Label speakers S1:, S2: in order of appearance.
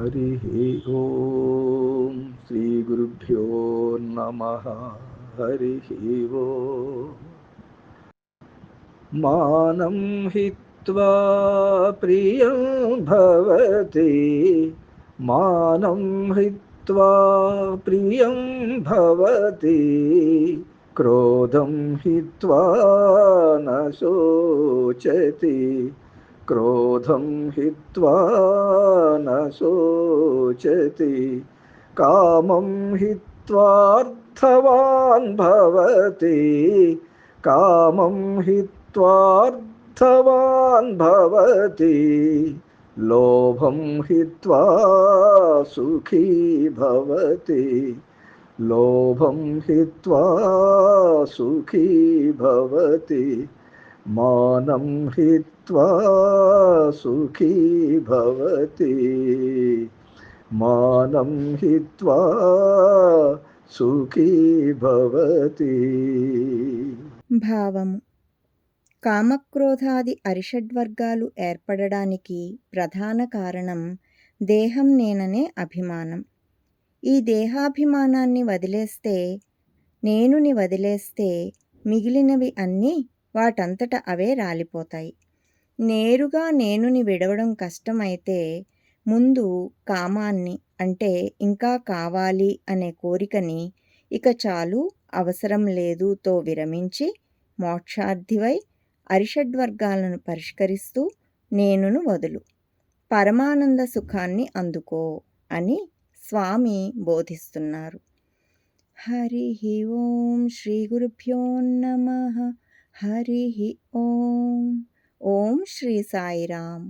S1: हरिः ॐ श्रीगुरुभ्यो नमः। हरिः वो मानं हित्वा प्रियं भवति। मानं हित्वा प्रियं भवति। क्रोधं हित्वा न शोचति। क्रोधं हित्वा न शो शोचति कामं हित्वार्थवान् भवति। कामं हित्वार्थवान् भवति। लोभं हित्वा सुखी भवति। लोभं हित्वा सुखी भवति। मानं हित्वा सुखी भवति। మానం హిత్వా సుఖీ భవతి
S2: భావము. కామక్రోధాది అరిషడ్వర్గాలు ఏర్పడడానికి ప్రధాన కారణం దేహం నేననే అభిమానం. ఈ దేహాభిమానాన్ని వదిలేస్తే నేనుని వదిలేస్తే మిగిలినవి అన్నీ వాటంతట అవే రాలిపోతాయి. నేరుగా నేనుని విడవడం కష్టమైతే ముందు కామాన్ని అంటే ఇంకా కావాలి అనే కోరికని ఇక చాలు అవసరం లేదుతో విరమించి మోక్షార్థివై అరిషడ్వర్గాలను పరిష్కరిస్తూ నేనును వదులు. పరమానంద సుఖాన్ని అందుకో అని స్వామి బోధిస్తున్నారు. హరి ఓం శ్రీ గురుభ్యో నమ. హరి ఓం. ఓం శ్రీ సాయిరామ్.